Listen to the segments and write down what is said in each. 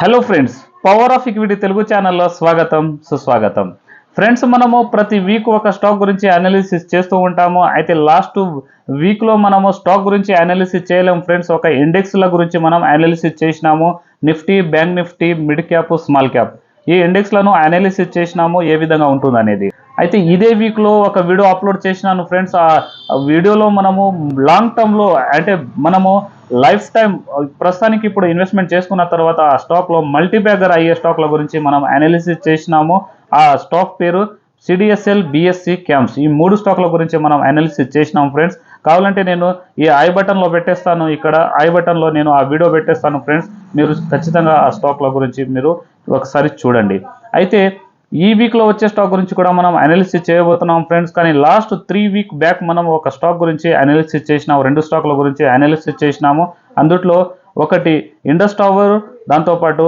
Hello friends power of equity Telugu ఛానల్లో స్వాగతం సుస్వాగతం. ఫ్రెండ్స్ మనము ప్రతి వీక్ ఒక స్టాక్ గురించి అనాలిసిస్ చేస్తూ ఉంటాము. అయితే లాస్ట్ వీక్లో మనము స్టాక్ గురించి అనాలిసిస్ చేయలేము ఫ్రెండ్స్ ఒక ఇండెక్స్ల గురించి మనం అనాలిసిస్ చేసినాము. Nifty bank Nifty mid cap small cap ఈ ఇండెక్స్లను అనాలిసిస్ చేసినాము ఏ విధంగా ఉంటుంది అనేది అయితే ఇదే వీక్లో ఒక వీడియో అప్లోడ్ చేసినాను ఫ్రెండ్స్ ఆ వీడియోలో మనము లాంగ్ టర్మ్లో అంటే మనము లైఫ్ టైం ప్రస్తుతానికి ఇప్పుడు ఇన్వెస్ట్మెంట్ చేసుకున్న తర్వాత ఆ స్టాక్లో మల్టీబ్యాగర్ అయ్యే స్టాక్ల గురించి మనం అనాలిసిస్ చేసినాము. ఆ స్టాక్ పేరు సిడిఎస్ఎల్ బిఎస్సి క్యాంప్స్ ఈ మూడు స్టాక్ల గురించి మనం అనాలిసిస్ చేసినాం ఫ్రెండ్స్ కావాలంటే నేను ఈ ఐ బటన్లో పెట్టేస్తాను. ఇక్కడ ఐ బటన్లో నేను ఆ వీడియో పెట్టేస్తాను ఫ్రెండ్స్ మీరు ఖచ్చితంగా ఆ స్టాక్ల గురించి మీరు ఒకసారి చూడండి. అయితే ఈ వీక్లో వచ్చే స్టాక్ గురించి కూడా మనం అనాలిసిస్ చేయబోతున్నాం ఫ్రెండ్స్ కానీ లాస్ట్ త్రీ వీక్ బ్యాక్ మనం ఒక స్టాక్ గురించి అనాలిసిస్ చేసినాము రెండు స్టాక్ల గురించి అనాలిసిస్ చేసినాము. అందుట్లో ఒకటి ఇండస్ టవర్ దాంతోపాటు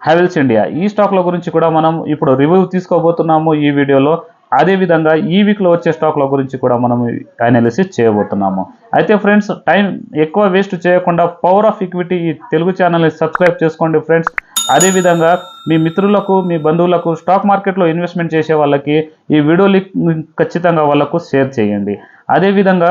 హ్యావెల్స్ ఇండియా ఈ స్టాక్ల గురించి కూడా మనం ఇప్పుడు రివ్యూ తీసుకోబోతున్నాము ఈ వీడియోలో అదేవిధంగా ఈ వీక్లో వచ్చే స్టాక్ల గురించి కూడా మనం అనాలిసిస్ చేయబోతున్నాము. అయితే ఫ్రెండ్స్ టైం ఎక్కువ వేస్ట్ చేయకుండా పవర్ ఆఫ్ ఈక్విటీ ఈ తెలుగు ఛానల్ని సబ్స్క్రైబ్ చేసుకోండి ఫ్రెండ్స్ అదేవిధంగా మీ మిత్రులకు మీ బంధువులకు స్టాక్ మార్కెట్లో ఇన్వెస్ట్మెంట్ చేసే వాళ్ళకి ఈ వీడియో లింక్ ఖచ్చితంగా వాళ్ళకు షేర్ చేయండి. అదేవిధంగా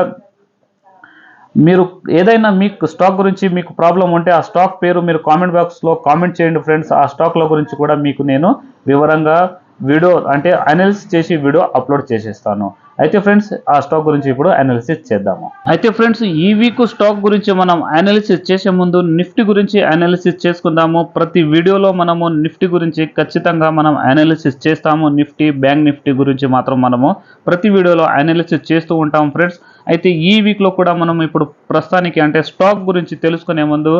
మీరు ఏదైనా మీకు స్టాక్ గురించి మీకు ప్రాబ్లం ఉంటే ఆ స్టాక్ పేరు మీరు కామెంట్ బాక్స్లో కామెంట్ చేయండి ఫ్రెండ్స్ ఆ స్టాక్ల గురించి కూడా మీకు నేను వివరంగా వీడియో అంటే అనాలిసిస్ చేసి వీడియో అప్లోడ్ చేసేస్తాను. అయితే ఫ్రెండ్స్ ఆ స్టాక్ గురించి ఇప్పుడు అనాలిసిస్ చేద్దాము. అయితే ఫ్రెండ్స్ ఈ వీక్ స్టాక్ గురించి మనం అనాలిసిస్ చేసే ముందు నిఫ్టీ గురించి అనాలిసిస్ చేసుకుందాము. ప్రతి వీడియోలో మనము నిఫ్టీ గురించి ఖచ్చితంగా మనం అనాలిసిస్ చేస్తాము. నిఫ్టీ బ్యాంక్ నిఫ్టీ గురించి మాత్రం మనము ప్రతి వీడియోలో అనాలిసిస్ చేస్తూ ఉంటాం ఫ్రెండ్స్ అయితే ఈ వీక్లో కూడా మనం ఇప్పుడు ప్రస్తుతానికి అంటే స్టాక్ గురించి తెలుసుకునే ముందు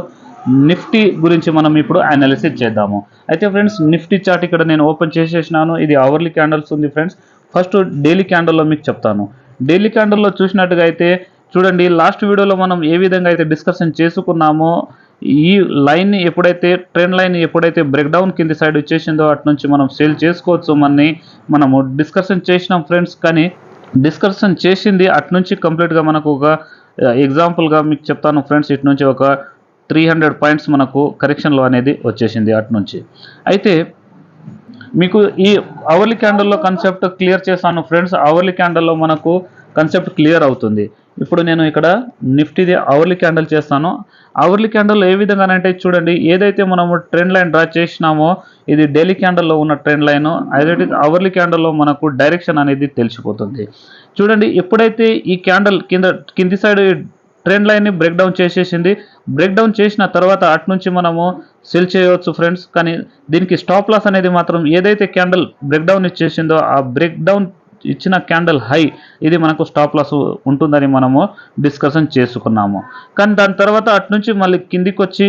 నిఫ్టీ గురించి మనం ఇప్పుడు అనాలిసిస్ చేద్దాము. అయితే ఫ్రెండ్స్ నిఫ్టీ చార్ట్ ఇక్కడ నేను ఓపెన్ చేసేసినాను. ఇది అవర్లీ క్యాండిల్స్ ఉంది ఫ్రెండ్స్ ఫస్ట్ డైలీ క్యాండిల్లో మీకు చెప్తాను. డైలీ క్యాండిల్లో చూసినట్టుగా అయితే చూడండి లాస్ట్ వీడియోలో మనం ఏ విధంగా అయితే డిస్కషన్ చేసుకున్నామో ఈ లైన్ని ఎప్పుడైతే ట్రెండ్ లైన్ ఎప్పుడైతే బ్రేక్ డౌన్ కింది సైడ్ వచ్చేసిందో అటు నుంచి మనం సేల్ చేసుకోవచ్చు మనని మనము డిస్కషన్ చేసినాం ఫ్రెండ్స్ కానీ డిస్కషన్ చేసింది అటు నుంచి కంప్లీట్గా మనకు ఒక ఎగ్జాంపుల్గా మీకు చెప్తాను ఫ్రెండ్స్ ఇటు నుంచి ఒక త్రీ హండ్రెడ్ పాయింట్స్ మనకు కరెక్షన్లో అనేది వచ్చేసింది అటు నుంచి. అయితే మీకు ఈ అవర్లీ క్యాండల్లో కాన్సెప్ట్ క్లియర్ చేశాను ఫ్రెండ్స్ అవర్లీ క్యాండల్లో మనకు కాన్సెప్ట్ క్లియర్ అవుతుంది. ఇప్పుడు నేను ఇక్కడ నిఫ్టీది అవర్లీ క్యాండల్ చేస్తాను. అవర్లీ క్యాండల్ ఏ విధంగానంటే చూడండి ఏదైతే మనము ట్రెండ్ లైన్ డ్రా చేసినామో ఇది డైలీ క్యాండల్లో ఉన్న ట్రెండ్ లైన్ అదే అవర్లీ క్యాండల్లో మనకు డైరెక్షన్ అనేది తెలిసిపోతుంది. చూడండి ఎప్పుడైతే ఈ క్యాండల్ కింద కింది సైడ్ ట్రెండ్ లైన్ని బ్రేక్ డౌన్ చేసేసింది. బ్రేక్ డౌన్ చేసిన తర్వాత అటు నుంచి మనము సెల్ చేయవచ్చు ఫ్రెండ్స్ కానీ దీనికి స్టాప్ లాస్ అనేది మాత్రం ఏదైతే క్యాండిల్ బ్రేక్ డౌన్ ఇచ్చేసిందో ఆ బ్రేక్ డౌన్ ఇచ్చిన క్యాండిల్ హై ఇది మనకు స్టాప్ లాస్ ఉంటుందని మనము డిస్కషన్ చేసుకున్నాము. కానీ దాని తర్వాత అటు నుంచి మళ్ళీ కిందికి వచ్చి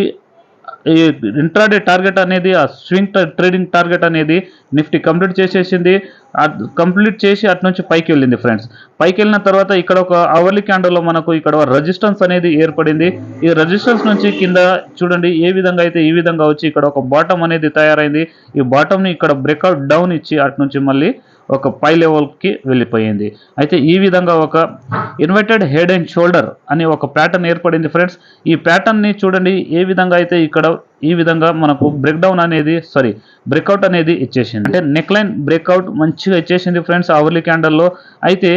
ఈ ఇంట్రాడే టార్గెట్ అనేది ఆ స్వింగ్ ట్రేడింగ్ టార్గెట్ అనేది నిఫ్టీ కంప్లీట్ చేసేసింది. కంప్లీట్ చేసి అటు నుంచి పైకి వెళ్ళింది ఫ్రెండ్స్ పైకి వెళ్ళిన తర్వాత ఇక్కడ ఒక అవర్లీ క్యాండల్లో మనకు ఇక్కడ రెజిస్టెన్స్ అనేది ఏర్పడింది. ఈ రెజిస్టెన్స్ నుంచి కింద చూడండి ఏ విధంగా అయితే ఈ విధంగా వచ్చి ఇక్కడ ఒక బాటమ్ అనేది తయారైంది. ఈ బాటమ్ని ఇక్కడ బ్రేక్అవుట్ డౌన్ ఇచ్చి అటు నుంచి మళ్ళీ ఒక పై లెవెల్కి వెళ్ళిపోయింది. అయితే ఈ విధంగా ఒక ఇన్వర్టెడ్ హెడ్ అండ్ షోల్డర్ అనే ఒక ప్యాటర్న్ ఏర్పడింది ఫ్రెండ్స్ ఈ ప్యాటర్న్ని చూడండి ఏ విధంగా అయితే ఇక్కడ ఈ విధంగా మనకు బ్రేక్డౌన్ అనేది సారీ బ్రేక్అవుట్ అనేది ఇచ్చేసింది. అంటే నెక్ లైన్ బ్రేక్అవుట్ మంచిగా ఇచ్చేసింది ఫ్రెండ్స్ అవర్లీ క్యాండల్లో అయితే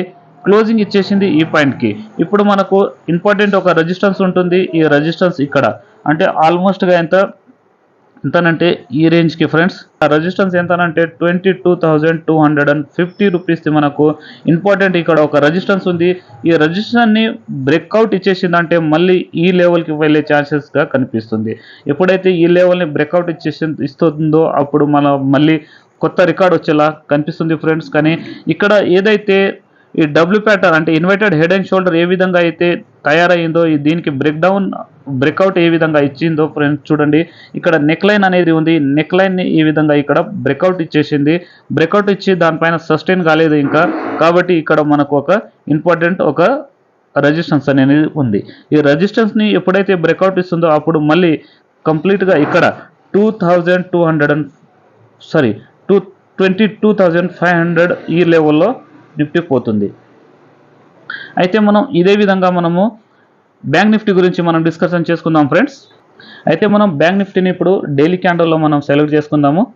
క్లోజింగ్ ఇచ్చేసింది ఈ పాయింట్కి ఇప్పుడు మనకు ఇంపార్టెంట్ ఒక రెజిస్టెన్స్ ఉంటుంది. ఈ రెజిస్టెన్స్ ఇక్కడ. అంటే ఆల్మోస్ట్గా ఎంత? ఎంతనంటే ఈ రేంజ్కి ఫ్రెండ్స్? ఆ resistance ఎంతనంటే twenty two thousand two hundred and fifty రూపీస్ది మనకు ఇంపార్టెంట్ ఇక్కడ ఒక రెజిస్టెన్స్ ఉంది. ఈ రెజిస్టెన్స్ని బ్రేక్అవుట్ ఇచ్చేసిందంటే మళ్ళీ ఈ లెవెల్కి వెళ్ళే ఛాన్సెస్గా కనిపిస్తుంది. ఎప్పుడైతే ఈ లెవెల్ని బ్రేక్అవుట్ ఇచ్చేసి ఇస్తుందో అప్పుడు మన మళ్ళీ కొత్త రికార్డ్ వచ్చేలా కనిపిస్తుంది ఫ్రెండ్స్. కానీ ఇక్కడ ఏదైతే ఈ డబ్ల్యూ ప్యాటర్న్ అంటే ఇన్వర్టెడ్ హెడ్ అండ్ షోల్డర్ ఏ విధంగా అయితే తయారైందో ఈ దీనికి బ్రేక్ డౌన్ బ్రేక్అవుట్ ఏ విధంగా ఇచ్చిందో ఫ్రెండ్స్ చూడండి. ఇక్కడ నెక్లైన్ అనేది ఉంది. నెక్లైన్ని ఈ విధంగా ఇక్కడ బ్రేక్అవుట్ ఇచ్చేసింది. బ్రేక్అవుట్ ఇచ్చి దానిపైన సస్టైన్ కాలేదు ఇంకా. కాబట్టి ఇక్కడ మనకు ఒక ఇంపార్టెంట్ ఒక రెజిస్టెన్స్ అనేది ఉంది. ఈ రెజిస్టెన్స్ని ఎప్పుడైతే బ్రేక్అవుట్ ఇస్తుందో అప్పుడు మళ్ళీ కంప్లీట్గా ఇక్కడ two thousand two hundred and sorry two twenty two thousand five hundred ఈ లెవెల్లో నిఫ్టీ పోతుంది. అయితే మనం ఇదే విధంగా మనము బ్యాంక్ నిఫ్టీ గురించి మనం డిస్కషన్ చేసుకుందాం ఫ్రెండ్స్. అయితే మనం బ్యాంక్ నిఫ్టీని ఇప్పుడు డైలీ క్యాండల్లో మనం సెలెక్ట్ చేసుకుందాము.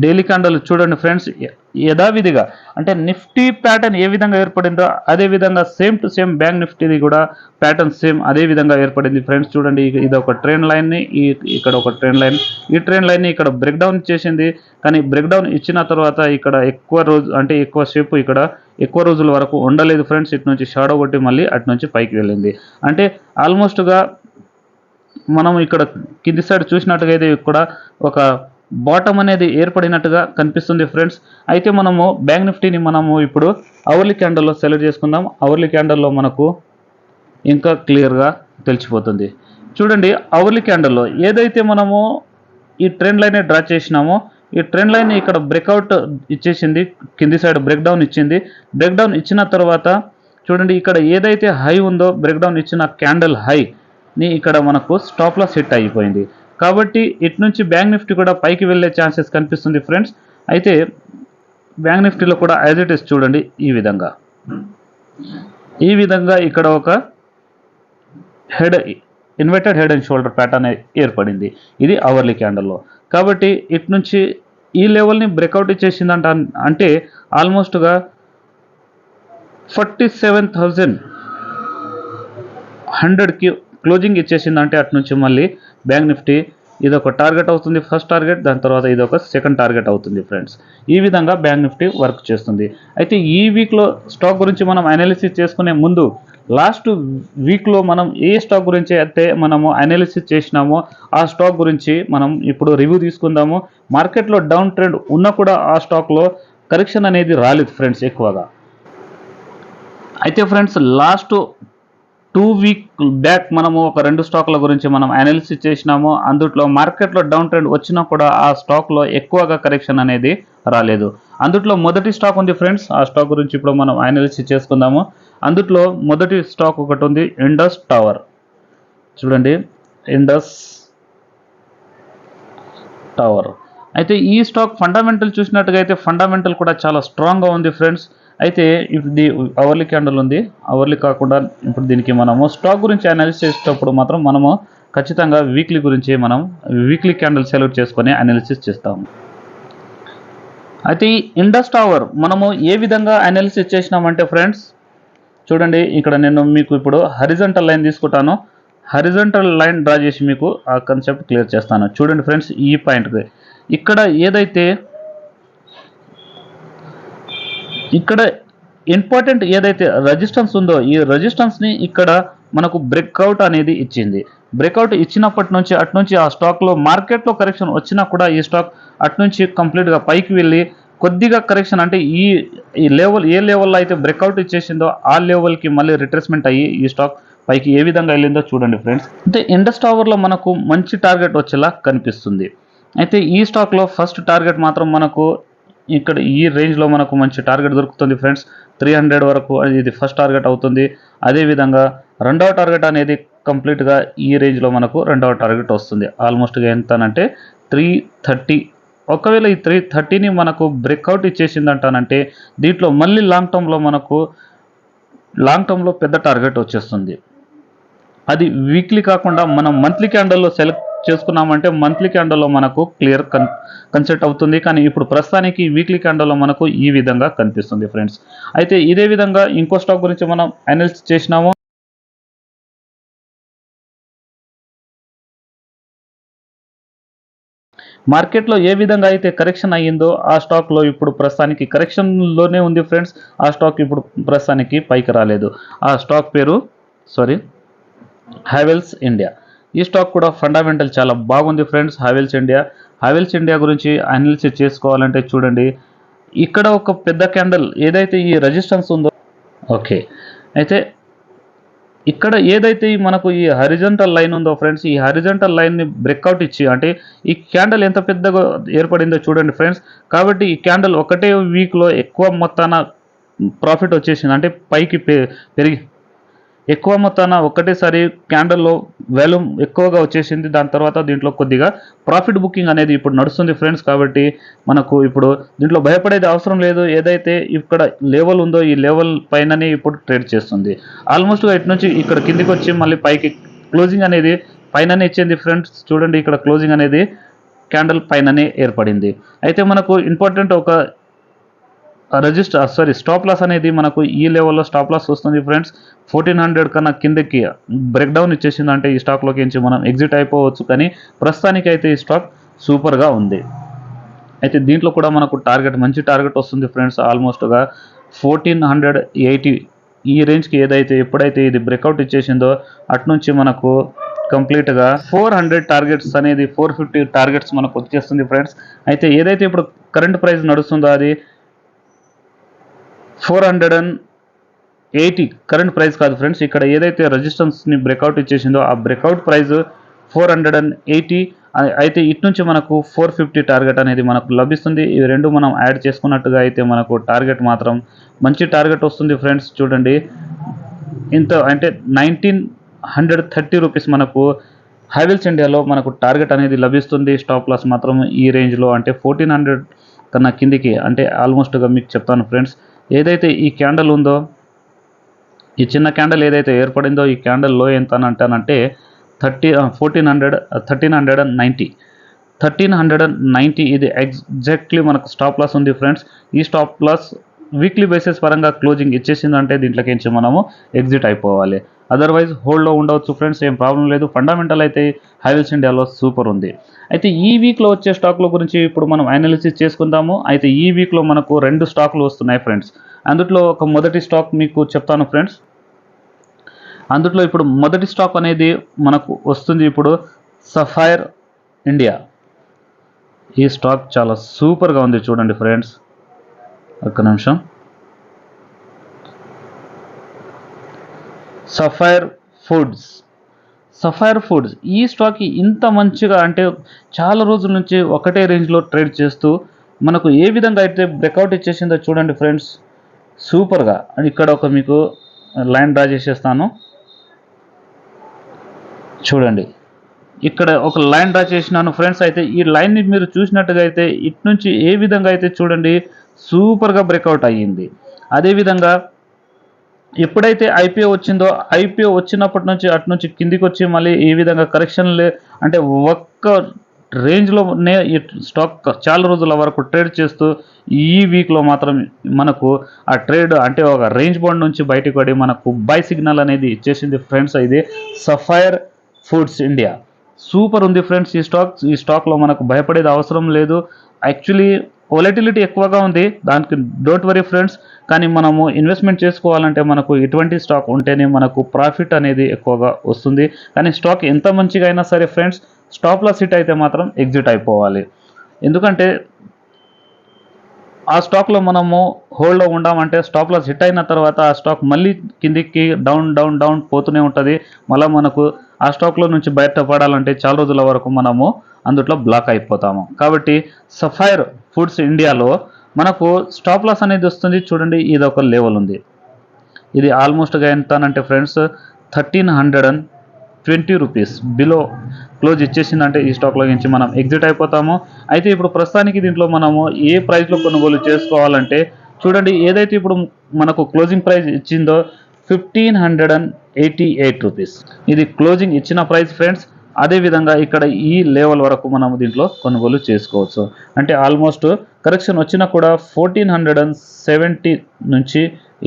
డైలీ క్యాండల్ చూడండి ఫ్రెండ్స్ యథావిధిగా. అంటే నిఫ్టీ ప్యాటర్న్ ఏ విధంగా ఏర్పడిందో అదే విధంగా సేమ్ టు సేమ్ బ్యాంక్ నిఫ్టీది కూడా ప్యాటర్న్ సేమ్ అదే విధంగా ఏర్పడింది. ఫ్రెండ్స్ చూడండి ఇది- ఒక ట్రెండ్ లైన్ని ఈ ఇక్కడ ఒక ట్రెండ్ లైన్. ఈ ట్రెండ్ లైన్ని ఇక్కడ బ్రేక్ డౌన్ చేసింది కానీ బ్రేక్ డౌన్ ఇచ్చిన తర్వాత ఇక్కడ ఎక్కువ రోజు అంటే ఎక్కువ సేపు ఇక్కడ ఎక్కువ రోజుల వరకు ఉండలేదు ఫ్రెండ్స్. ఇటు నుంచి షాడో కొట్టి మళ్ళీ అటు నుంచి పైకి వెళ్ళింది. అంటే ఆల్మోస్ట్గా మనం ఇక్కడ కింది సైడ్ చూసినట్టుగా అయితే ఇక్కడ ఒక బాటమ్ అనేది ఏర్పడినట్టుగా కనిపిస్తుంది ఫ్రెండ్స్. అయితే మనము బ్యాంక్ నిఫ్టీని మనము ఇప్పుడు అవర్లీ క్యాండల్లో సెలెక్ట్ చేసుకుందాం. అవర్లీ క్యాండల్లో మనకు ఇంకా క్లియర్గా తెలిసిపోతుంది. చూడండి అవర్లీ క్యాండల్లో ఏదైతే మనము ఈ ట్రెండ్ లైన్ డ్రా చేసినామో ఈ ట్రెండ్ లైన్ ఇక్కడ బ్రేక్అవుట్ ఇచ్చేసింది కింది సైడ్ బ్రేక్డౌన్ ఇచ్చింది. బ్రేక్డౌన్ ఇచ్చిన తర్వాత చూడండి ఇక్కడ ఏదైతే హై ఉందో బ్రేక్డౌన్ ఇచ్చిన క్యాండిల్ హైని ఇక్కడ మనకు స్టాప్ లాస్ హిట్ అయిపోయింది. కాబట్టి ఇటు నుంచి బ్యాంక్ నిఫ్టీ కూడా పైకి వెళ్ళే ఛాన్సెస్ కనిపిస్తుంది ఫ్రెండ్స్. అయితే బ్యాంక్ నిఫ్టీలో కూడా యాజ్ ఇస్ చూడండి ఈ విధంగా. ఈ విధంగా ఇక్కడ ఒక head inverted head and shoulder pattern ఏర్పడింది. ఇది అవర్లీ క్యాండల్లో కాబట్టి ఇటు నుంచి ఈ లెవెల్ని బ్రేక్అవుట్ చేసిందంట అంటే ఆల్మోస్ట్గా ఫార్టీ సెవెన్ థౌజండ్ హండ్రెడ్కి క్లోజింగ్ ఇచ్చేసిందంటే అటు నుంచి మళ్ళీ బ్యాంక్ నిఫ్టీ ఇది ఒక టార్గెట్ అవుతుంది ఫస్ట్ టార్గెట్ దాని తర్వాత ఇది ఒక సెకండ్ టార్గెట్ అవుతుంది ఫ్రెండ్స్. ఈ విధంగా బ్యాంక్ నిఫ్టీ వర్క్ చేస్తుంది. అయితే ఈ వీక్లో స్టాక్ గురించి మనం అనాలిసిస్ చేసుకునే ముందు లాస్ట్ వీక్లో మనం ఏ స్టాక్ గురించి అయితే మనము అనాలిసిస్ చేసినామో ఆ స్టాక్ గురించి మనం ఇప్పుడు రివ్యూ తీసుకుందాము. మార్కెట్లో డౌన్ ట్రెండ్ ఉన్నా కూడా ఆ స్టాక్లో కరెక్షన్ అనేది రాలేదు ఫ్రెండ్స్ ఎక్కువగా. అయితే friends last two week back మనము ఒక రెండు స్టాక్ల గురించి మనం అనాలిసిస్ చేసినాము. అందుట్లో మార్కెట్లో డౌన్ ట్రెండ్ వచ్చినా కూడా ఆ స్టాక్లో ఎక్కువగా కరెక్షన్ అనేది రాలేదు. అందుట్లో మొదటి స్టాక్ ఉంది ఫ్రెండ్స్ ఆ స్టాక్ గురించి ఇప్పుడు మనం అనాలిసిస్ చేసుకుందాము. అందుట్లో మొదటి స్టాక్ ఒకటి ఉంది ఇండస్ టవర్ చూడండి ఇండస్ టవర్ అయితే ఈ స్టాక్ ఫండమెంటల్ చూసినట్టుగా అయితే ఫండమెంటల్ కూడా చాలా స్ట్రాంగ్గా ఉంది ఫ్రెండ్స్ అయితే ఇది అవర్లీ క్యాండల్ ఉంది. అవర్లీ కాకుండా ఇప్పుడు దీనికి మనము స్టాక్ గురించి అనాలిసిస్ చేసేటప్పుడు మాత్రం మనము ఖచ్చితంగా వీక్లీ గురించి మనం వీక్లీ క్యాండిల్ సెలెక్ట్ చేసుకొని అనాలిసిస్ చేస్తాము. అయితే ఈ ఇండస్ టవర్ మనము ఏ విధంగా అనాలిసిస్ చేసినామంటే ఫ్రెండ్స్ చూడండి ఇక్కడ నేను మీకు ఇప్పుడు హరిజంటల్ లైన్ తీసుకుంటాను. హరిజంటల్ లైన్ డ్రా చేసి మీకు ఆ కన్సెప్ట్ క్లియర్ చేస్తాను. చూడండి ఫ్రెండ్స్ ఈ పాయింట్కి ఇక్కడ ఏదైతే ఇక్కడ ఇంపార్టెంట్ ఏదైతే రెజిస్టెన్స్ ఉందో ఈ రెజిస్టెన్స్ని ఇక్కడ మనకు బ్రేక్అవుట్ అనేది ఇచ్చింది. బ్రేక్అవుట్ ఇచ్చినప్పటి నుంచి అటు నుంచి ఆ స్టాక్లో మార్కెట్లో కరెక్షన్ వచ్చినా కూడా ఈ స్టాక్ అటు నుంచి కంప్లీట్గా పైకి వెళ్ళి కొద్దిగా కరెక్షన్ అంటే ఈ ఈ లెవెల్ ఏ లెవెల్లో అయితే బ్రేక్అవుట్ ఇచ్చేసిందో ఆ లెవెల్కి మళ్ళీ రిట్రేస్మెంట్ అయ్యి ఈ స్టాక్ పైకి ఏ విధంగా వెళ్ళిందో చూడండి ఫ్రెండ్స్ అంటే ఇండస్ టవర్లో మనకు మంచి టార్గెట్ వచ్చేలా కనిపిస్తుంది. అయితే ఈ స్టాక్లో ఫస్ట్ టార్గెట్ మాత్రం మనకు ఇక్కడ ఈ రేంజ్లో మనకు మంచి టార్గెట్ దొరుకుతుంది ఫ్రెండ్స్. త్రీ హండ్రెడ్ వరకు ఇది ఫస్ట్ టార్గెట్ అవుతుంది. అదేవిధంగా రెండవ టార్గెట్ అనేది కంప్లీట్గా ఈ రేంజ్లో మనకు రెండవ టార్గెట్ వస్తుంది. ఆల్మోస్ట్గా ఎంతనంటే త్రీ థర్టీ. ఒకవేళ ఈ త్రీ థర్టీని మనకు బ్రేక్అవుట్ ఇచ్చేసిందంటానంటే దీంట్లో మళ్ళీ లాంగ్ టర్మ్లో మనకు లాంగ్ టర్మ్లో పెద్ద టార్గెట్ వచ్చేస్తుంది. అది వీక్లీ కాకుండా మనం మంత్లీ క్యాండల్లో సెలెక్ట్ చేసుకున్నామంటే మంత్లీ క్యాండల్లో మనకు క్లియర్ కన్ కన్సెప్ట్ అవుతుంది. కానీ ఇప్పుడు ప్రస్తుతానికి వీక్లీ క్యాండల్లో మనకు ఈ విధంగా కనిపిస్తుంది ఫ్రెండ్స్ అయితే ఇదే విధంగా ఇంకో స్టాక్ గురించి మనం అనాలిసిస్ చేసినాము. మార్కెట్లో ఏ విధంగా అయితే కరెక్షన్ అయ్యిందో ఆ స్టాక్లో ఇప్పుడు ప్రస్తుతానికి కరెక్షన్లోనే ఉంది ఫ్రెండ్స్ ఆ స్టాక్ ఇప్పుడు ప్రస్తుతానికి పైకి రాలేదు. ఆ స్టాక్ పేరు సారీ హ్యావెల్స్ ఇండియా ఈ స్టాక్ కూడా ఫండమెంటల్ చాలా బాగుంది friends Havells India. Havells India గురించి అనాలిసిస్ చేసుకోవాలంటే చూడండి. ఇక్కడ ఒక పెద్ద క్యాండల్ ఏదైతే ఈ రెజిస్టెన్స్ ఉందో ఓకే. అయితే ఇక్కడ ఏదైతే మనకు ఈ హరిజంటల్ లైన్ ఉందో ఫ్రెండ్స్ ఈ హరిజంటల్ లైన్ని బ్రేక్అవుట్ ఇచ్చి అంటే ఈ క్యాండల్ ఎంత పెద్దగా ఏర్పడిందో చూడండి ఫ్రెండ్స్. కాబట్టి ఈ క్యాండల్ ఒకటే వీక్లో ఎక్కువ మొత్తాన ప్రాఫిట్ వచ్చేసింది. అంటే పైకి పె- పెరిగి ఎక్కువ మొత్తాన ఒకటేసారి క్యాండల్లో వాల్యూమ్ ఎక్కువగా వచ్చేసింది. దాని తర్వాత దీంట్లో కొద్దిగా ప్రాఫిట్ బుకింగ్ అనేది ఇప్పుడు నడుస్తుంది ఫ్రెండ్స్ కాబట్టి మనకు ఇప్పుడు దీంట్లో భయపడేది అవసరం లేదు. ఏదైతే ఇక్కడ లెవెల్ ఉందో ఈ లెవెల్ పైననే ఇప్పుడు ట్రేడ్ చేస్తుంది. ఆల్మోస్ట్గా ఇటు నుంచి ఇక్కడ కిందికి వచ్చి మళ్ళీ పైకి క్లోజింగ్ అనేది పైననే ఇచ్చింది ఫ్రెండ్స్. చూడండి ఇక్కడ క్లోజింగ్ అనేది క్యాండల్ పైననే ఏర్పడింది. అయితే మనకు ఇంపార్టెంట్ ఒక రిజిస్టర్ సారీ స్టాప్ లాస్ అనేది మనకు ఈ లెవెల్లో స్టాప్ లాస్ వస్తుంది ఫ్రెండ్స్ ఫోర్టీన్ హండ్రెడ్ కన్నా కిందకి బ్రేక్ డౌన్ ఇచ్చేసిందంటే ఈ స్టాక్లోకి నుంచి మనం ఎగ్జిట్ అయిపోవచ్చు. కానీ ప్రస్తుతానికి అయితే ఈ స్టాక్ సూపర్గా ఉంది. అయితే దీంట్లో కూడా మనకు టార్గెట్ మంచి టార్గెట్ వస్తుంది ఫ్రెండ్స్ ఆల్మోస్ట్గా ఫోర్టీన్ హండ్రెడ్ ఎయిటీ ఈ రేంజ్కి ఏదైతే ఎప్పుడైతే ఇది బ్రేక్అవుట్ ఇచ్చేసిందో అటు నుంచి మనకు కంప్లీట్గా ఫోర్ హండ్రెడ్ టార్గెట్స్ అనేది ఫోర్ ఫిఫ్టీ టార్గెట్స్ మనకు వచ్చేస్తుంది ఫ్రెండ్స్ అయితే ఏదైతే ఇప్పుడు కరెంట్ ప్రైస్ నడుస్తుందో అది four hundred and eighty current price కాదు ఫ్రెండ్స్. ఇక్కడ ఏదైతే రెజిస్టెన్స్ని బ్రేక్అవుట్ ఇచ్చేసిందో ఆ breakout price four hundred and eighty. అయితే ఇటు నుంచి మనకు ఫోర్ ఫిఫ్టీ టార్గెట్ అనేది మనకు లభిస్తుంది. ఇవి రెండు మనం యాడ్ చేసుకున్నట్టుగా అయితే మనకు టార్గెట్ మాత్రం మంచి టార్గెట్ వస్తుంది ఫ్రెండ్స్. చూడండి. ఇంత అంటే నైన్టీన్ హండ్రెడ్ థర్టీ రూపీస్ మనకు హైవెల్స్ ఇండియాలో మనకు టార్గెట్ అనేది లభిస్తుంది. స్టాప్ లాస్ మాత్రం ఈ రేంజ్లో అంటే ఫోర్టీన్ హండ్రెడ్ కన్నా కిందికి అంటే ఆల్మోస్ట్గా మీకు చెప్తాను ఫ్రెండ్స్. ఏదైతే ఈ క్యాండల్ ఉందో ఈ చిన్న క్యాండల్ ఏదైతే ఏర్పడిందో ఈ క్యాండల్లో ఎంత అని అంటానంటే thirty fourteen hundred thirteen hundred and ninety thirteen hundred and ninety ఇది ఎగ్జాక్ట్లీ మనకు స్టాప్ లాస్ ఉంది ఫ్రెండ్స్. ఈ స్టాప్ లాస్ వీక్లీ బేసిస్ పరంగా క్లోజింగ్ ఇచ్చేసిందంటే దీంట్లోకించి మనము ఎగ్జిట్ అయిపోవాలి. అదర్వైజ్ హోల్డ్లో ఉండవచ్చు ఫ్రెండ్స్ ఏం ప్రాబ్లం లేదు. ఫండమెంటల్ అయితే హైవెల్స్ ఇండియాలో సూపర్ ఉంది. అయితే ఈ వీక్లో వచ్చే స్టాక్ల గురించి ఇప్పుడు మనం అనాలిసిస్ చేసుకుందాము. అయితే ఈ వీక్లో మనకు రెండు స్టాక్లు వస్తున్నాయి ఫ్రెండ్స్ అందుట్లో ఒక మొదటి స్టాక్ మీకు చెప్తాను ఫ్రెండ్స్ అందుట్లో ఇప్పుడు మొదటి స్టాక్ అనేది మనకు వస్తుంది ఇప్పుడు సఫైర్ ఇండియా ఈ స్టాక్ చాలా సూపర్గా ఉంది చూడండి ఫ్రెండ్స్ ఒక్క నిమిషం. సఫైర్ ఫుడ్స్ సఫైర్ ఫుడ్స్ ఈ స్టాక్ ఇంత మంచిగా అంటే చాలా రోజుల నుంచి ఒకటే రేంజ్లో ట్రేడ్ చేస్తూ మనకు ఏ విధంగా అయితే బ్రేక్అవుట్ ఇచ్చేసిందో చూడండి ఫ్రెండ్స్. సూపర్గా. ఇక్కడ ఒక మీకు లైన్ డ్రా చేసేస్తాను. చూడండి. ఇక్కడ ఒక లైన్ డ్రా చేసినాను ఫ్రెండ్స్. అయితే ఈ లైన్ని మీరు చూసినట్టుగా అయితే ఇటు నుంచి ఏ విధంగా అయితే చూడండి సూపర్గా బ్రేక్అవుట్ అయ్యింది. అదేవిధంగా ఎప్పుడైతే ఐపీఓ వచ్చిందో ఐపీఓ వచ్చినప్పటి నుంచి అటు నుంచి కిందికి వచ్చి మళ్ళీ ఈ విధంగా కరెక్షన్ లే అంటే ఒక్క రేంజ్లోనే ఈ స్టాక్ చాలా రోజుల వరకు ట్రేడ్ చేస్తూ ఈ వీక్లో మాత్రం మనకు ఆ ట్రేడ్ అంటే ఒక రేంజ్ బాండ్ నుంచి బయటకు పడి మనకు బై సిగ్నల్ అనేది ఇచ్చేసింది ఫ్రెండ్స్ ఇది సఫైర్ ఫుడ్స్ ఇండియా సూపర్ ఉంది ఫ్రెండ్స్ ఈ స్టాక్ ఈ స్టాక్లో మనకు భయపడేది అవసరం లేదు. యాక్చువల్లీ వొలటిలిటీ ఎక్కువగా ఉంది. దానికి డోంట్ వరీ ఫ్రెండ్స్ కానీ మనము ఇన్వెస్ట్మెంట్ చేసుకోవాలంటే మనకు ఇటువంటి స్టాక్ ఉంటేనే మనకు ప్రాఫిట్ అనేది ఎక్కువగా వస్తుంది. కానీ స్టాక్ ఎంత మంచిగా అయినా సరే ఫ్రెండ్స్ స్టాప్ లాస్ హిట్ అయితే మాత్రం ఎగ్జిట్ అయిపోవాలి. ఎందుకంటే ఆ స్టాక్లో మనము హోల్డ్లో ఉండామంటే స్టాప్ లాస్ హిట్ అయిన తర్వాత ఆ స్టాక్ మళ్ళీ కిందికి డౌన్ డౌన్ డౌన్ పోతూనే ఉంటుంది. మళ్ళీ మనకు ఆ స్టాక్లో నుంచి బయటపడాలంటే చాలా రోజుల వరకు మనము అందుట్లో బ్లాక్ అయిపోతాము. కాబట్టి సఫైర్ ఫుడ్స్ ఇండియాలో మనకు స్టాప్ లాస్ అనేది వస్తుంది. చూడండి ఇది ఒక లెవెల్ ఉంది. ఇది ఆల్మోస్ట్గా ఎంతనంటే friends thirteen hundred and twenty rupees below close ఇచ్చేసిందంటే ఈ స్టాక్లో నుంచి మనం ఎగ్జిట్ అయిపోతాము. అయితే ఇప్పుడు ప్రస్తుతానికి దీంట్లో మనము ఏ ప్రైస్లో కొనుగోలు చేసుకోవాలంటే చూడండి ఏదైతే ఇప్పుడు మనకు క్లోజింగ్ ప్రైస్ ఇచ్చిందో fifteen hundred and eighty eight rupees ఇది క్లోజింగ్ ఇచ్చిన ప్రైస్ ఫ్రెండ్స్ అదేవిధంగా ఇక్కడ ఈ లెవెల్ వరకు మనం దీంట్లో కొనుగోలు చేసుకోవచ్చు. అంటే ఆల్మోస్ట్ కరెక్షన్ వచ్చినా కూడా ఫోర్టీన్ హండ్రెడ్ అండ్ సెవెంటీ నుంచి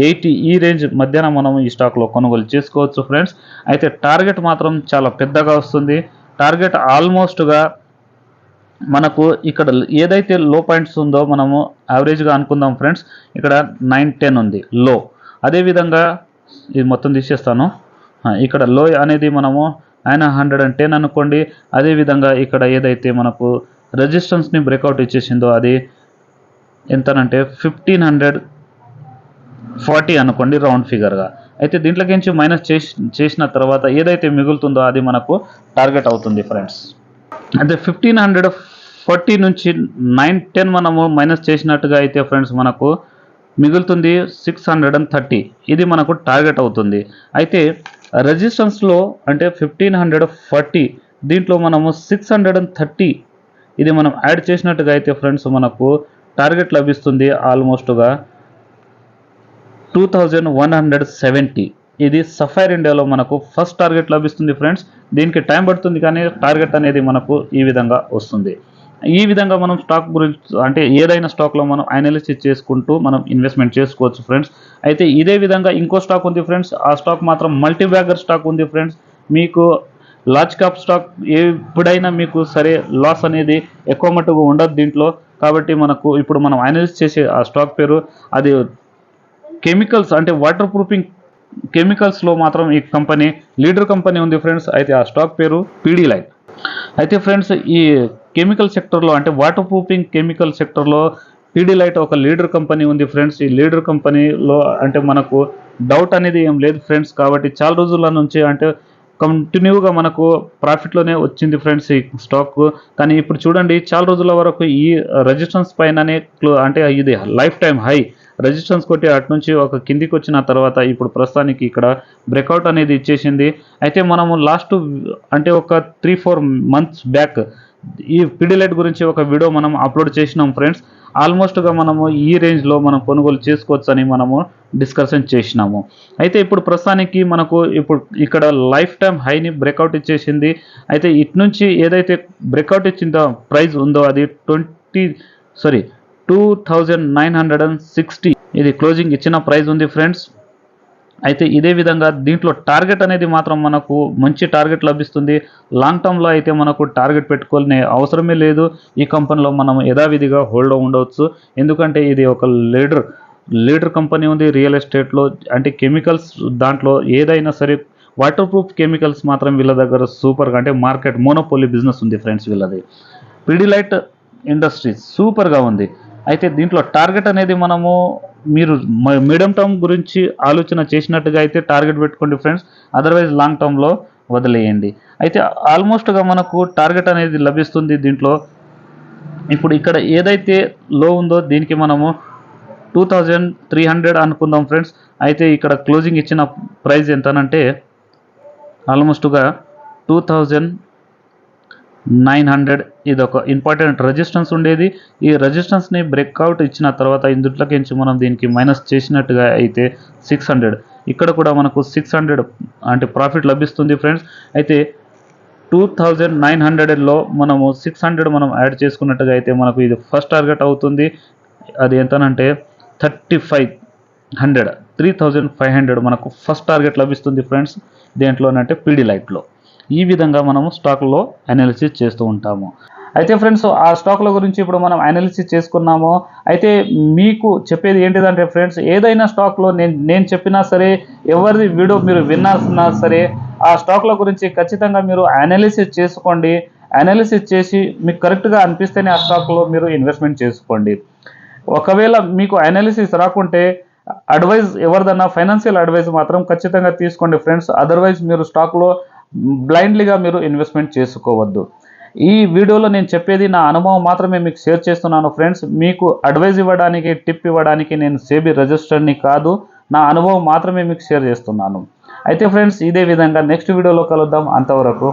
ఎయిటీ ఈ రేంజ్ మధ్యాహ్నం మనం ఈ స్టాక్లో కొనుగోలు చేసుకోవచ్చు ఫ్రెండ్స్ అయితే టార్గెట్ మాత్రం చాలా పెద్దగా వస్తుంది. టార్గెట్ ఆల్మోస్ట్గా మనకు ఇక్కడ ఏదైతే లో పాయింట్స్ ఉందో మనము యావరేజ్గా అనుకుందాం ఫ్రెండ్స్ ఇక్కడ నైన్ టెన్ ఉంది లో అదేవిధంగా ఇది మొత్తం తీసేస్తాను. ఇక్కడ లోయ్ అనేది మనము ఆయన హండ్రెడ్ అండ్ టెన్ అనుకోండి. అదేవిధంగా ఇక్కడ ఏదైతే మనకు రెజిస్టెన్స్ని బ్రేక్అవుట్ ఇచ్చేసిందో అది ఎంతనంటే ఫిఫ్టీన్ హండ్రెడ్ ఫార్టీ అనుకోండి రౌండ్ ఫిగర్గా అయితే దీంట్లోకించి మైనస్ చేసి చేసిన తర్వాత ఏదైతే మిగులుతుందో అది మనకు టార్గెట్ అవుతుంది ఫ్రెండ్స్ అయితే ఫిఫ్టీన్ హండ్రెడ్ ఫార్టీ నుంచి నైన్ టెన్ మనము మైనస్ చేసినట్టుగా అయితే ఫ్రెండ్స్ మనకు మిగులుతుంది సిక్స్ హండ్రెడ్ అండ్ థర్టీ ఇది మనకు టార్గెట్ అవుతుంది. అయితే రెసిస్టెన్స్లో అంటే ఫిఫ్టీన్ హండ్రెడ్ ఫార్టీ దీంట్లో మనము సిక్స్ హండ్రెడ్ అండ్ థర్టీ ఇది మనం యాడ్ చేసినట్టుగా అయితే ఫ్రెండ్స్ మనకు టార్గెట్ లభిస్తుంది ఆల్మోస్ట్గా two thousand one hundred seventy ఇది సఫైర్ ఇండియాలో మనకు ఫస్ట్ టార్గెట్ లభిస్తుంది ఫ్రెండ్స్ దీనికి టైం పడుతుంది కానీ టార్గెట్ అనేది మనకు ఈ విధంగా వస్తుంది. ఈ విధంగా మనం స్టాక్ గురించి అంటే ఏదైనా స్టాక్లో మనం అనాలిసిస్ చేసుకుంటూ మనం ఇన్వెస్ట్మెంట్ చేసుకోవచ్చు ఫ్రెండ్స్ అయితే ఇదే విధంగా ఇంకో స్టాక్ ఉంది ఫ్రెండ్స్ ఆ స్టాక్ మాత్రం మల్టీ బ్యాగర్ స్టాక్ ఉంది ఫ్రెండ్స్ మీకు లార్జ్ క్యాప్ స్టాక్ ఎప్పుడైనా మీకు సరే లాస్ అనేది ఎక్కువ మటుకు ఉండదు దీంట్లో. కాబట్టి మనకు ఇప్పుడు మనం అనాలిసిస్ చేసే ఆ స్టాక్ పేరు అది కెమికల్స్ అంటే వాటర్ ప్రూఫింగ్ కెమికల్స్లో మాత్రం ఈ కంపెనీ లీడర్ కంపెనీ ఉంది ఫ్రెండ్స్ అయితే ఆ స్టాక్ పేరు పీడీ లైట్ అయితే ఫ్రెండ్స్ ఈ కెమికల్ సెక్టర్లో అంటే వాటర్ ప్రూఫింగ్ కెమికల్ సెక్టర్లో పీడీ లైట్ ఒక లీడర్ కంపెనీ ఉంది ఫ్రెండ్స్. ఈ లీడర్ కంపెనీలో అంటే మనకు డౌట్ అనేది ఏం లేదు ఫ్రెండ్స్. కాబట్టి చాలా రోజుల నుంచి అంటే కంటిన్యూగా మనకు ప్రాఫిట్లోనే వచ్చింది ఫ్రెండ్స్ ఈ స్టాక్. కానీ ఇప్పుడు చూడండి చాలా రోజుల వరకు ఈ రెజిస్టెన్స్ పైననే క్లో- అంటే ఇది లైఫ్ టైం హై. రెజిస్టెన్స్ కొట్టి అటు నుంచి ఒక కిందికి వచ్చిన తర్వాత ఇప్పుడు ప్రస్తుతానికి ఇక్కడ బ్రేక్అవుట్ అనేది ఇచ్చేసింది. అయితే మనము లాస్ట్ అంటే ఒక త్రీ ఫోర్ మంత్స్ బ్యాక్ ఈ పిడిలైట్ గురించి ఒక వీడియో మనం అప్లోడ్ చేసినాం ఫ్రెండ్స్. ఆల్మోస్ట్గా మనము ఈ రేంజ్లో మనం కొనుగోలు చేసుకోవచ్చు అని మనము డిస్కషన్ చేసినాము. అయితే ఇప్పుడు ప్రస్తుతానికి మనకు ఇప్పుడు ఇక్కడ లైఫ్ టైం హైని బ్రేక్అవుట్ ఇచ్చేసింది. అయితే ఇటు నుంచి ఏదైతే బ్రేక్అవుట్ ఇచ్చిందో ప్రైస్ ఉందో అది twenty sorry two thousand nine hundred and sixty ఇది క్లోజింగ్ ఇచ్చిన ప్రైస్ ఉంది ఫ్రెండ్స్. అయితే ఇదే విధంగా దీంట్లో టార్గెట్ అనేది మాత్రం మనకు మంచి టార్గెట్ లభిస్తుంది. లాంగ్ టర్మ్లో అయితే మనకు టార్గెట్ పెట్టుకోవాలనే అవసరమే లేదు. ఈ కంపెనీలో మనం యథావిధిగా హోల్డ్ ఉండవచ్చు. ఎందుకంటే ఇది ఒక లీడర్ లీడర్ కంపెనీ ఉంది. రియల్ ఎస్టేట్లో అంటే కెమికల్స్ దాంట్లో ఏదైనా సరే వాటర్ ప్రూఫ్ కెమికల్స్ మాత్రం వీళ్ళ దగ్గర సూపర్గా అంటే మార్కెట్ మోనోపోలీ బిజినెస్ ఉంది ఫ్రెండ్స్ వీళ్ళది. పిడిలైట్ ఇండస్ట్రీస్ సూపర్గా ఉంది. అయితే దీంట్లో టార్గెట్ అనేది మనము మీరు మీడియం టర్మ్ గురించి ఆలోచన చేసినట్టుగా అయితే టార్గెట్ పెట్టుకోండి ఫ్రెండ్స్. అదర్వైజ్ లాంగ్ టర్మ్లో వదిలేయండి. అయితే ఆల్మోస్ట్గా మనకు టార్గెట్ అనేది లభిస్తుంది దీంట్లో. ఇప్పుడు ఇక్కడ ఏదైతే లో ఉందో దీనికి మనము టూ థౌజండ్ త్రీ హండ్రెడ్ అనుకుందాం ఫ్రెండ్స్. అయితే ఇక్కడ క్లోజింగ్ ఇచ్చిన ప్రైస్ ఎంతనంటే ఆల్మోస్ట్గా టూ థౌజండ్ నైన్ హండ్రెడ్. ఇది ఒక ఇంపార్టెంట్ రెజిస్టెన్స్ ఉండేది. ఈ రెజిస్టెన్స్ని బ్రేక్అవుట్ ఇచ్చిన తర్వాత ఇందుట్లోకించి మనం దీనికి మైనస్ చేసినట్టుగా అయితే సిక్స్ హండ్రెడ్. ఇక్కడ కూడా మనకు సిక్స్ హండ్రెడ్ అంటే ప్రాఫిట్ లభిస్తుంది ఫ్రెండ్స్. అయితే టూ థౌజండ్ నైన్ హండ్రెడ్లో మనము సిక్స్ హండ్రెడ్ మనం యాడ్ చేసుకున్నట్టుగా అయితే మనకు ఇది ఫస్ట్ టార్గెట్ అవుతుంది. అది ఎంతనంటే thirty five hundred. Three thousand five hundred మనకు ఫస్ట్ టార్గెట్ లభిస్తుంది ఫ్రెండ్స్. దేంట్లోనంటే పీడీ లైట్లో ఈ విధంగా మనము స్టాక్లో అనాలిసిస్ చేస్తూ ఉంటాము. అయితే ఫ్రెండ్స్ ఆ స్టాక్ల గురించి ఇప్పుడు మనం అనాలిసిస్ చేసుకున్నాము. అయితే మీకు చెప్పేది ఏంటిదంటే ఫ్రెండ్స్ ఏదైనా స్టాక్లో నేను నేను చెప్పినా సరే ఎవరిది వీడియో మీరు విన్నా సరే ఆ స్టాక్ల గురించి ఖచ్చితంగా మీరు అనాలిసిస్ చేసుకోండి. అనాలిసిస్ చేసి మీకు కరెక్ట్గా అనిపిస్తేనే ఆ స్టాక్లో మీరు ఇన్వెస్ట్మెంట్ చేసుకోండి. ఒకవేళ మీకు అనాలిసిస్ రాకుంటే అడ్వైజ్ ఎవరిదన్నా ఫైనాన్షియల్ అడ్వైజ్ మాత్రం ఖచ్చితంగా తీసుకోండి ఫ్రెండ్స్ అదర్వైజ్ మీరు స్టాక్లో బ్లైండ్లీగా మీరు ఇన్వెస్ట్మెంట్ చేసుకోవద్దు. ఈ వీడియోలో నేను చెప్పేది నా అనుభవం మాత్రమే మీకు షేర్ చేస్తున్నాను ఫ్రెండ్స్ మీకు అడ్వైజ్ ఇవ్వడానికి టిప్ ఇవ్వడానికి నేను సేబీ రిజిస్టర్ని కాదు నా అనుభవం మాత్రమే మీకు షేర్ చేస్తున్నాను. అయితే ఫ్రెండ్స్ ఇదే విధంగా నెక్స్ట్ వీడియోలో కలుద్దాం. అంతవరకు.